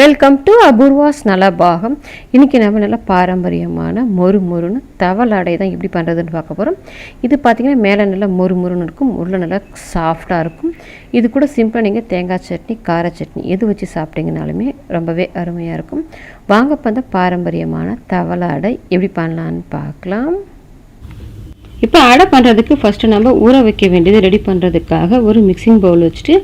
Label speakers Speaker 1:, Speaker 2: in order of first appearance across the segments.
Speaker 1: Welcome to Apoorva's Nalabagam இன்றைக்கி நம்ம நல்ல பாரம்பரியமான மொறு மொறுன்னு தவள் அடை தான் எப்படி பண்ணுறதுன்னு பார்க்க போகிறோம் இது பார்த்திங்கன்னா மேலே நல்லா மொறு மொறுன்னு இருக்கும் உள்ள நல்லா சாஃப்டாக இருக்கும். இது கூட சிம்பிளாக நீங்கள் தேங்காய் சட்னி கார சட்னி எது வச்சு சாப்பிட்டீங்கனாலுமே ரொம்பவே அருமையாக இருக்கும். வாங்க இப்போ அந்த பாரம்பரியமான தவளாடை எப்படி பண்ணலான்னு பார்க்கலாம். இப்போ அடை பண்ணுறதுக்கு ஃபஸ்ட்டு நம்ம ஊற வைக்க வேண்டியது ரெடி பண்ணுறதுக்காக ஒரு மிக்சிங் பவுல் வச்சுட்டு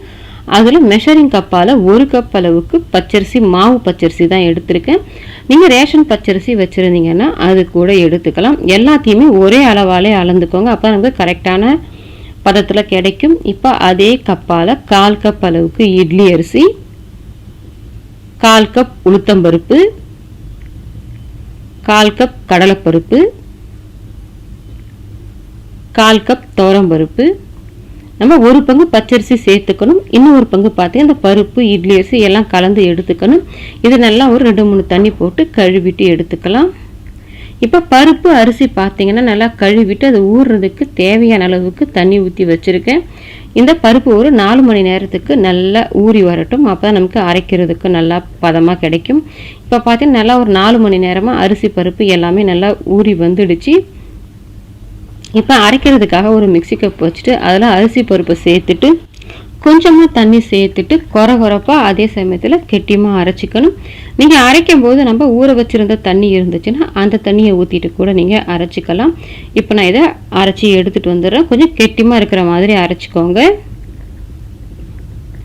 Speaker 1: அதில் மெஷரிங் கப்பால் ஒரு கப் அளவுக்கு பச்சரிசி மாவு பச்சரிசி தான் எடுத்திருக்கேன். நீங்கள் ரேஷன் பச்சரிசி வச்சுருந்தீங்கன்னா அது கூட எடுத்துக்கலாம். எல்லாத்தையுமே ஒரே அளவாலே அளந்துக்கோங்க. அப்போ நமக்கு கரெக்டான பதத்தில் கிடைக்கும். இப்போ அதே கப்பால் கால் கப் அளவுக்கு இட்லி அரிசி கால் கப் உளுத்தம்பருப்பு கால் கப் கடலைப்பருப்பு கால் கப் பருப்பு நம்ம ஒரு பங்கு பச்சரிசி சேர்த்துக்கணும் இன்னும் ஒரு பங்கு பார்த்து அந்த பருப்பு இட்லி அரிசி எல்லாம் கலந்து எடுத்துக்கணும். இது நல்லா ஒரு ரெண்டு மூணு தண்ணி போட்டு கழுவிட்டு எடுத்துக்கலாம். இப்போ பருப்பு அரிசி பார்த்தீங்கன்னா நல்லா கழுவிட்டு அது ஊறுறதுக்கு தேவையான அளவுக்கு தண்ணி ஊற்றி வச்சுருக்கேன். இந்த பருப்பு ஒரு நாலு மணி நேரத்துக்கு நல்லா ஊறி வரட்டும். அப்போ தான் நமக்கு அரைக்கிறதுக்கு நல்லா பதமாக கிடைக்கும். இப்போ பார்த்தீங்கன்னா நல்லா ஒரு நாலு மணி நேரமாக அரிசி பருப்பு எல்லாமே நல்லா ஊறி வந்துடுச்சு. இப்போ அரைக்கிறதுக்காக ஒரு மிக்சி கப் வச்சுட்டு அதில் அரிசி பருப்பை சேர்த்துட்டு கொஞ்சமாக தண்ணி சேர்த்துட்டு குறை குறைப்பாக அதே சமயத்தில் கெட்டியமாக அரைச்சிக்கணும். நீங்கள் அரைக்கும் போது நம்ம ஊற வச்சுருந்த தண்ணி இருந்துச்சுன்னா அந்த தண்ணியை ஊற்றிட்டு கூட நீங்கள் அரைச்சிக்கலாம். இப்போ நான் இதை அரைச்சி எடுத்துகிட்டு வந்துடுறேன். கொஞ்சம் கெட்டியமாக இருக்கிற மாதிரி அரைச்சிக்கோங்க.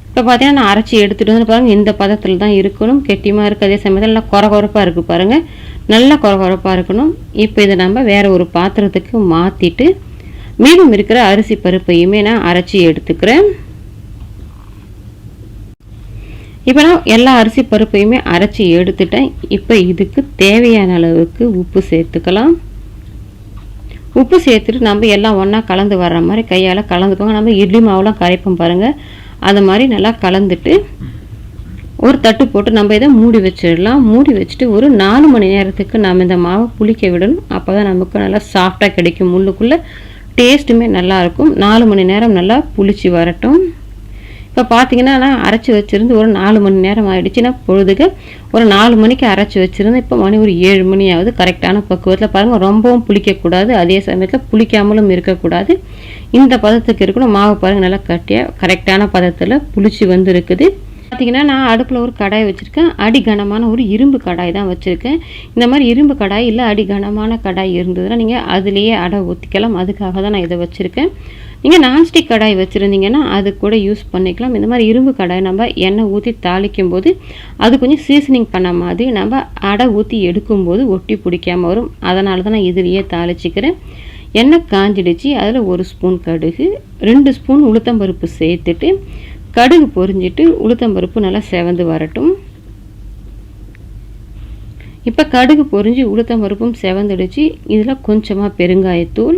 Speaker 1: இப்போ பார்த்தீங்கன்னா நான் அரைச்சி எடுத்துகிட்டு வந்து பாருங்கள் இந்த பதத்தில் தான் இருக்கணும். கெட்டியமாக இருக்குது அதே சமயத்தில் நல்லா குறை குறைப்பாக இருக்குது பாருங்கள் நல்லா குறை இருக்கணும். இப்போ இதை நம்ம வேறு ஒரு பாத்திரத்துக்கு மாற்றிட்டு மீதம் இருக்கிற அரிசி பருப்பையுமே நான் அரைச்சி எடுத்துக்கிறேன். இப்போ நான் எல்லா அரிசி பருப்பையுமே அரைச்சி எடுத்துட்டேன். இப்போ இதுக்கு தேவையான அளவுக்கு உப்பு சேர்த்துக்கலாம். உப்பு சேர்த்துட்டு நம்ம எல்லாம் ஒன்றா கலந்து வர்ற மாதிரி கையால் கலந்துக்கோங்க. நம்ம இட்லி மாவுலாம் கரைப்போம் பாருங்கள் அது மாதிரி நல்லா கலந்துட்டு ஒரு தட்டு போட்டு நம்ம இதை மூடி வச்சிடலாம். மூடி வச்சுட்டு ஒரு நாலு மணி நேரத்துக்கு நம்ம இந்த மாவை புளிக்க விடணும். அப்போ தான் நமக்கு நல்லா சாஃப்டாக கிடைக்கும். முள்ளுக்குள்ளே டேஸ்ட்டுமே நல்லாயிருக்கும் நாலு மணி நேரம் நல்லா புளிச்சு வரட்டும். இப்போ பார்த்தீங்கன்னா நான் அரைச்சி வச்சுருந்து ஒரு நாலு மணி நேரம் ஆகிடுச்சுன்னா பொழுதுக்கு ஒரு நாலு மணிக்கு அரைச்சி வச்சுருந்து இப்போ மணி ஒரு ஏழு மணி ஆகுது கரெக்டான பக்குவத்தில் பாருங்கள் ரொம்பவும் புளிக்கக்கூடாது. அதே சமயத்தில் புளிக்காமலும் இருக்கக்கூடாது. இந்த பதத்துக்கு இருக்கணும். மாவு பாருங்கள் நல்லா கட்டியாக கரெக்டான பதத்தில் புளிச்சு வந்து இருக்குது பார்த்தீங்கன்னா நான் அடுப்பில் ஒரு கடாய் வச்சுருக்கேன். அடி கனமான ஒரு இரும்பு கடாய் தான் வச்சுருக்கேன். இந்த மாதிரி இரும்பு கடாய் இல்லை அடி கனமான கடாய் இருந்ததுன்னா நீங்கள் அதுலேயே அடை ஊற்றிக்கலாம் அதுக்காக தான் நான் இதை வச்சுருக்கேன். நீங்கள் நான்ஸ்டிக் கடாய் வச்சுருந்தீங்கன்னா அது கூட யூஸ் பண்ணிக்கலாம். இந்த மாதிரி இரும்பு கடாய் நம்ம எண்ணெய் ஊற்றி தாளிக்கும் போது அது கொஞ்சம் சீசனிங் பண்ண மாதிரி நம்ம அடை ஊற்றி எடுக்கும்போது ஒட்டி பிடிக்காமல் வரும். அதனால தான் நான் இதுலேயே தாளிச்சிக்கிறேன். எண்ணெய் காஞ்சிடுச்சு. அதில் ஒரு ஸ்பூன் கடுகு ரெண்டு ஸ்பூன் உளுத்தம்பருப்பு சேர்த்துட்டு கடுகு பொரிஞ்சிட்டு உளுத்தம்பருப்பு நல்லா செவந்து வரட்டும். இப்போ கடுகு பொரிஞ்சு உளுத்தம்பருப்பும் செவந்துடுச்சு. இதில் கொஞ்சமாக பெருங்காயத்தூள்.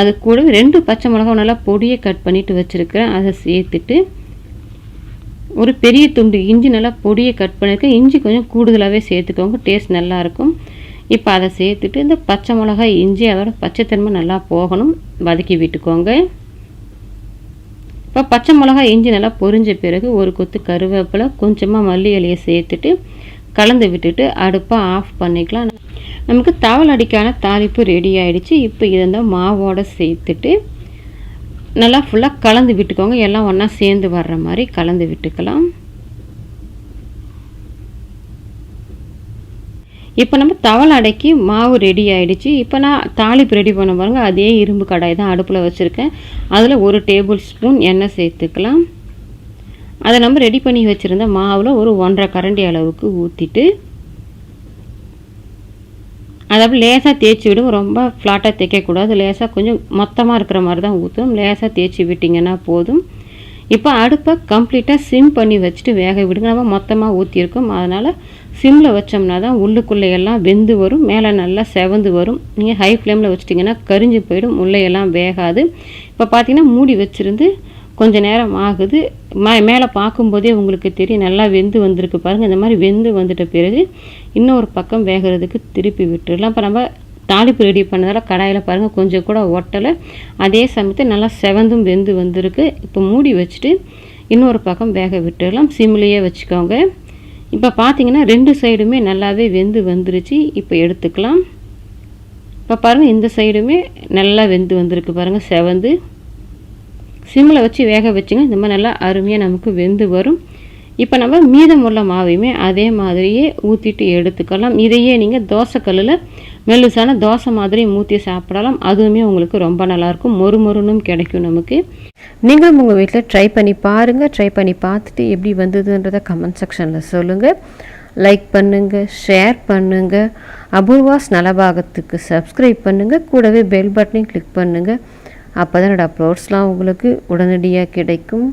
Speaker 1: அது கூட ரெண்டு பச்சை மிளகா நல்லா பொடியை கட் பண்ணிட்டு வச்சுருக்கிறேன். அதை சேர்த்துட்டு ஒரு பெரிய துண்டு இஞ்சி நல்லா பொடியை கட் பண்ணியிருக்கேன் இஞ்சி கொஞ்சம் கூடுதலாகவே சேர்த்துக்கோங்க. டேஸ்ட் நல்லாயிருக்கும் இப்போ அதை சேர்த்துட்டு இந்த பச்சை மிளகாய் இஞ்சி அதோட பச்சைத்தன்மை நல்லா போகணும். வதக்கி விட்டுக்கோங்க. இப்போ பச்சை மிளகாய் இஞ்சி நல்லா பொரிஞ்ச பிறகு ஒரு கொத்து கருவேப்பிலை கொஞ்சமாக மல்லி இலையை சேர்த்துட்டு கலந்து விட்டுட்டு அடுப்பை ஆஃப் பண்ணிக்கலாம். நமக்கு தவள் அடிக்கான தாளிப்பு ரெடி ஆகிடுச்சு இப்போ இதை இந்த மாவோடு சேர்த்துட்டு நல்லா ஃபுல்லாக கலந்து விட்டுக்கோங்க. எல்லாம் ஒன்றா சேர்ந்து வர்ற மாதிரி கலந்து விட்டுக்கலாம். இப்போ நம்ம தவளை அடைக்கி மாவு ரெடி ஆகிடுச்சு இப்போ நான் தாளிப்பு ரெடி பண்ண பாருங்கள் அதே இரும்பு கடாய் தான் அடுப்பில் வச்சுருக்கேன். அதில் ஒரு டேபிள் ஸ்பூன் எண்ணெய் சேர்த்துக்கலாம். அதை நம்ம ரெடி பண்ணி வச்சுருந்த மாவில் ஒரு ஒன்றரை கரண்டி அளவுக்கு ஊற்றிட்டு அதாவது லேசாக தேய்ச்சி விடும் ரொம்ப ஃப்ளாட்டாக தேய்க்கக்கூடாது லேசாக கொஞ்சம் மொத்தமாக இருக்கிற மாதிரி தான் ஊற்றும் லேசாக தேய்ச்சி விட்டிங்கன்னா போதும். இப்போ அடுப்பை கம்ப்ளீட்டாக சிம் பண்ணி வச்சுட்டு வேக விடுங்க. நம்ம மொத்தமாக ஊற்றிருக்கோம் அதனால் சிம்மில் வச்சோம்னா தான் உள்ளுக்குள்ளே எல்லாம் வெந்து வரும் மேலே நல்லா செவந்து வரும். நீங்கள் ஹை ஃப்ளேமில் வச்சிட்டிங்கன்னா கரிஞ்சு போயிடும் உள்ளையெல்லாம் வேகாது. இப்போ பார்த்தீங்கன்னா மூடி வச்சுருந்து கொஞ்ச நேரம் ஆகுது. மே மேலே பார்க்கும்போதே உங்களுக்கு தெரியும் நல்லா வெந்து வந்திருக்கு பாருங்கள் இந்த மாதிரி வெந்து வந்துட்ட பிறகு இன்னொரு பக்கம் வேகிறதுக்கு திருப்பி விட்டுடலாம். இப்போ நம்ம தாளிப்பு ரெடி பண்ணதால் கடாயில் பாருங்கள் கொஞ்சம் கூட ஒட்டலை. அதே சமயத்தில் நல்லா செவந்தும் வெந்து வந்திருக்கு. இப்போ மூடி வச்சுட்டு இன்னொரு பக்கம் வேக விட்டுடலாம். சிம்லேயே வச்சுக்கோங்க. இப்போ பார்த்தீங்கன்னா ரெண்டு சைடுமே நல்லாவே வெந்து வந்துருச்சு. இப்போ எடுத்துக்கலாம். இப்போ பாருங்கள் இந்த சைடுமே நல்லா வெந்து வந்திருக்கு பாருங்கள் செவந்து. சிம்மில் வச்சு வேக வச்சுங்க இந்த மாதிரி நல்லா அருமையாக நமக்கு வெந்து வரும். இப்போ நம்ம மீதமுள்ள மாவையுமே அதே மாதிரியே ஊற்றிட்டு எடுத்துக்கலாம். இதையே நீங்கள் தோசைக்கல்லில் மெல்லுசான தோசை மாதிரி ஊற்றி சாப்பிடலாம். அதுவுமே உங்களுக்கு ரொம்ப நல்லாயிருக்கும். மொறு மொறுனும் கிடைக்கும் நமக்கு. நீங்களும் உங்கள் வீட்டில் ட்ரை பண்ணி பாருங்கள் ட்ரை பண்ணி பார்த்துட்டு எப்படி வந்ததுன்றதை கமெண்ட் செக்ஷனில் சொல்லுங்கள் லைக் பண்ணுங்கள் ஷேர் பண்ணுங்கள் அபூர்வாஸ் நலபாகத்துக்கு சப்ஸ்கிரைப் பண்ணுங்கள் கூடவே பெல் பட்டனையும் கிளிக் பண்ணுங்கள் அப்போ தான் என்னோடய அப்லோட்ஸ்லாம் உங்களுக்கு உடனடியாக கிடைக்கும்.